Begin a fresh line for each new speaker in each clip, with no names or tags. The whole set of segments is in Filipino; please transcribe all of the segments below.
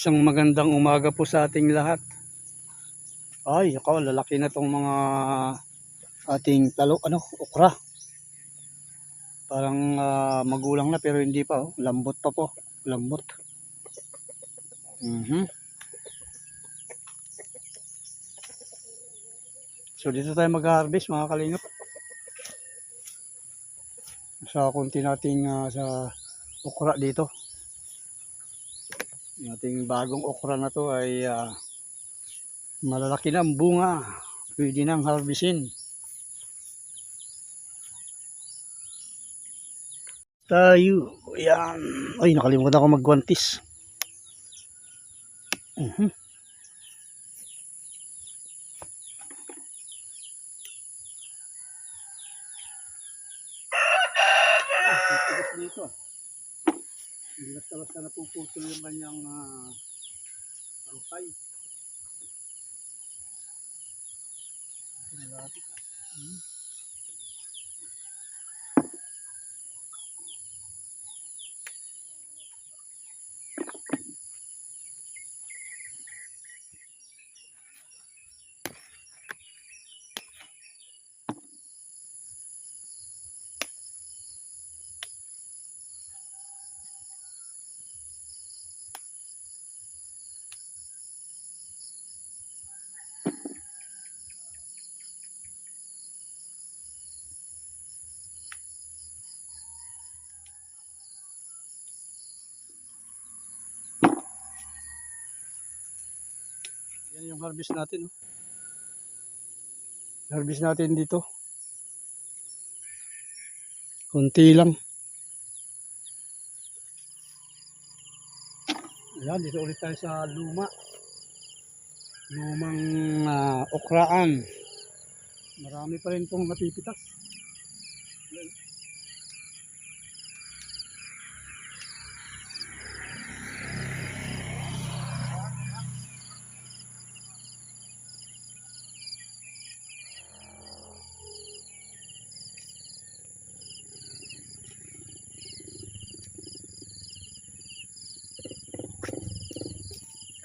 Isang magandang umaga po sa ating lahat. Ay, ako, lalaki na tong mga ating talo, ano, okra. Parang ah, magulang na pero hindi pa, oh. lambot pa po, lambot. Mhm. So dito tayo mag-harvest mga kalingap. Sa konti nating ah, sa okra dito. Yung ating bagong okra na to ay ah, malalaki na ang bunga. Pwede nang harvestin. Tayo. Ayan. Ay, nakalimutan ko magguantis. Mhm. Ah, matigas dito. ah. Hindi basta-basta napuputol yung kanyang uh, angkay. Malapit. Hmm. Yan yung harvest natin. Oh. Harvest natin dito. Kunti lang. Ayan, dito ulit tayo sa luma. Lumang ah, okraan. Marami pa rin pong napipitas.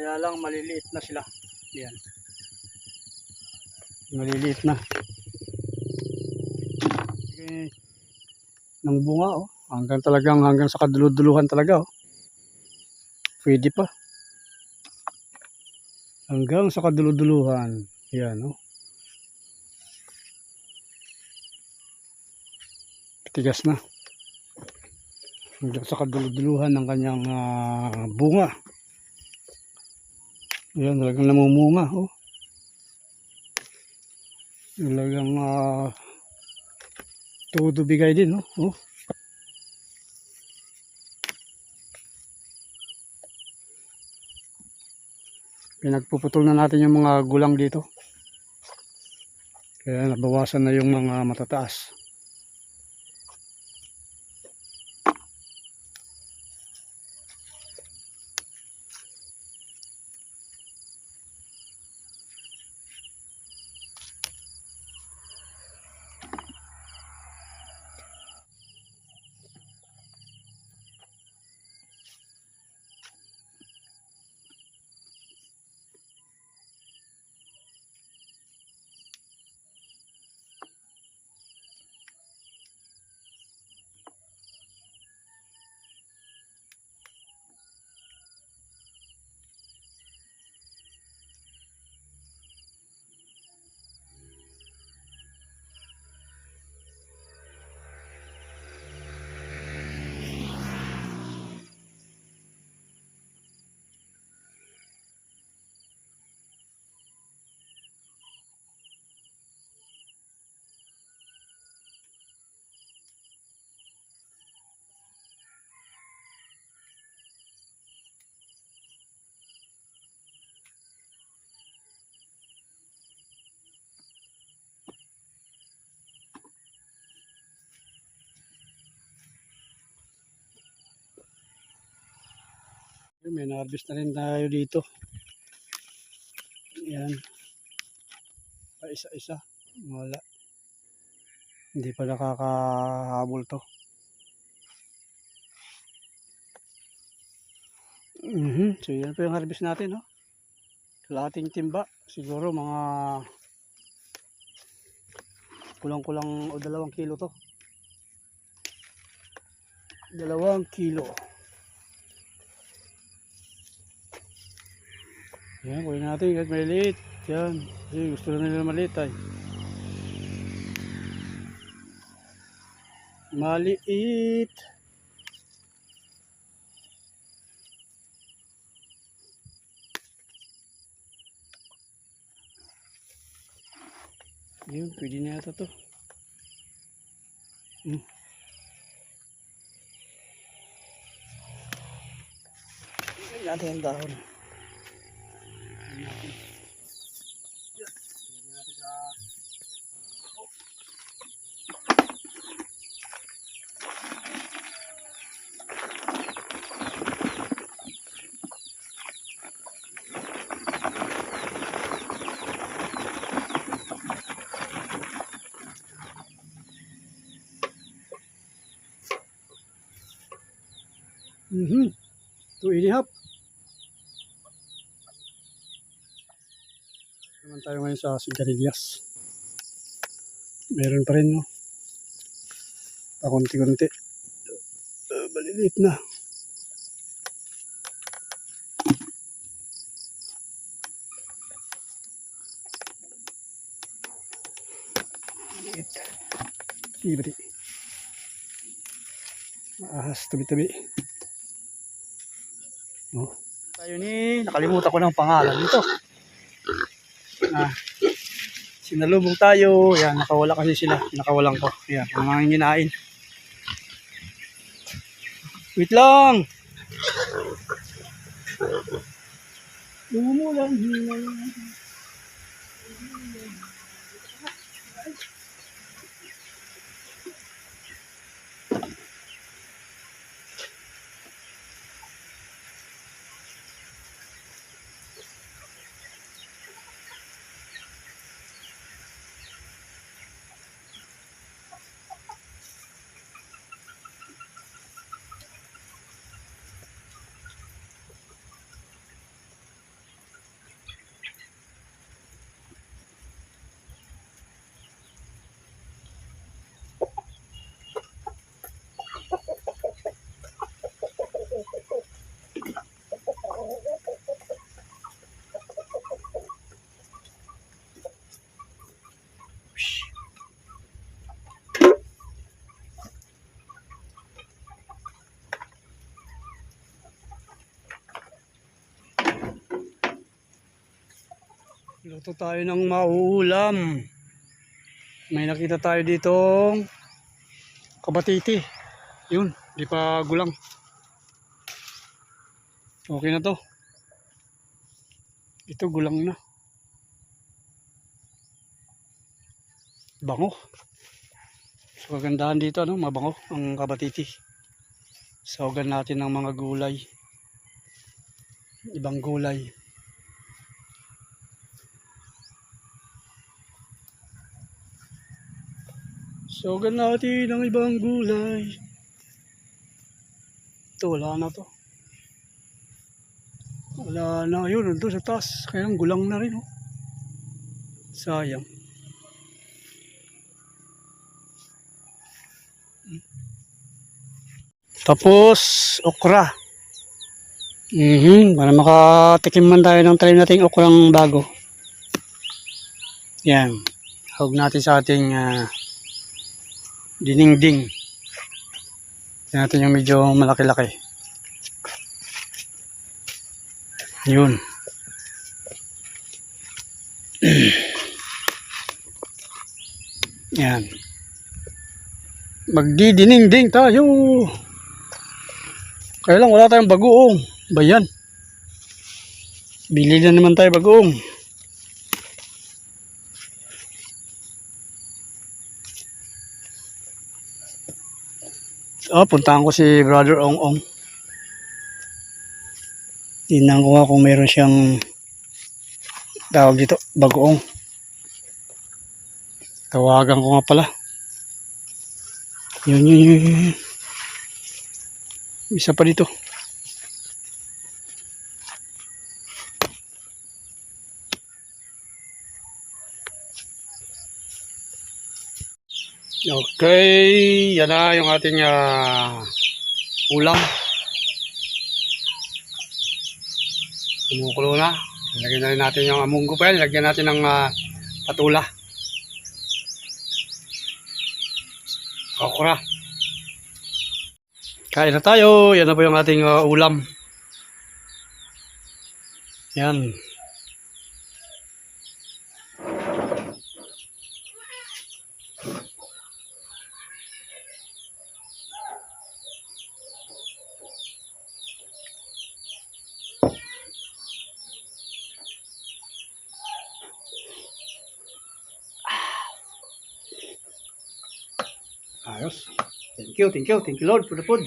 Kaya lang maliliit na sila. Yan. Maliliit na. Okay. Nang bunga oh. Hanggang talagang hanggang sa kaduluduluhan talaga oh. Pwede pa. Hanggang sa kaduluduluhan. Yan oh. Tigas na. Hanggang sa kaduluduluhan ng kanyang ah, bunga. Ayan, talagang namumunga, oh. Talagang uh, todo bigay din, oh. oh. Pinagpuputol na natin yung mga gulang dito. Kaya nabawasan na yung mga matataas. May na-harvest na rin tayo dito. Yan. Pa isa-isa. Wala. Hindi pa nakakahabol to. Mhm. So yan po yung harvest natin, no? Kalating timba. Siguro mga kulang-kulang o dalawang kilo to. Dalawang kilo. Yan, kunin natin kahit maliit. Yan. Kasi gusto na nila maliit ay. Maliit. Yun, pwede na yata to. Hmm. Lagyan natin ang dahon. Mhm. Two and a half. Naman tayo ngayon sa sigarilyas. Meron pa rin, no? Pakunti-kunti. Uh, maliliit na. Maliit. Ibri. Maahas, tabi-tabi. No. Tayo ni, nakalimutan ko ng pangalan nito. Ah, sinalubong tayo. Yan, nakawala kasi sila. Nakawalan ko. Yan, ang mga nginain. Wait lang! Lumulan. Luto tayo ng mauulam. May nakita tayo dito kabatiti. Yun, di pa gulang. Okay na to. Ito gulang na. Bango. So kagandahan dito ano, mabango ang kabatiti. Sawagan natin ng mga gulay. Ibang gulay. Sawagan natin ng ibang gulay. Ito, wala na to. Wala na. Yun, nandun sa taas. Kaya ang gulang na rin. Oh. Sayang. Tapos, okra. Mhm, para makatikim man tayo ng try nating okrang bago. Yan. Hawag natin sa ating ah, diningding. Tingnan natin yung medyo malaki-laki. Yun. Yan. Magdidiningding tayo. Kaya lang wala tayong bagoong. Bayan. Bili na naman tayo bagoong. Oh, puntahan ko si Brother Ong Ong. Tingnan ko nga kung meron siyang tawag dito, bagoong. Tawagan ko nga pala. Yun, yun, yun. Isa pa dito. Okay, yan na yung ating ah, ulam. Kumukulo na. Lagyan na natin yung amunggo pa yan. Lagyan natin ng ah, patula. Okra. Kain na tayo. Yan na po yung ating ah, ulam. Yan. Ayos. Thank you, thank you, thank you Lord for the food.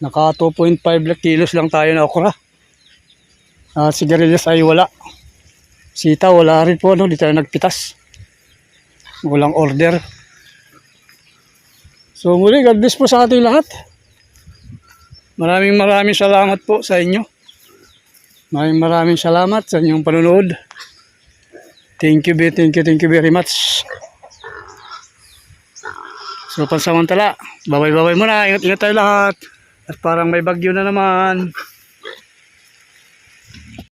Naka 2.5 lang kilos lang tayo na okra. Ah, sigarilyas ay wala. Sita wala rin po, no? Tayo nagpitas. Walang order. So muli, God bless po sa ating lahat. Maraming maraming salamat po sa inyo. Maraming maraming salamat sa inyong panonood. Thank you, thank you, thank you very much. So pansamantala, babay-babay muna. Ingat-ingat tayo lahat. At parang may bagyo na naman.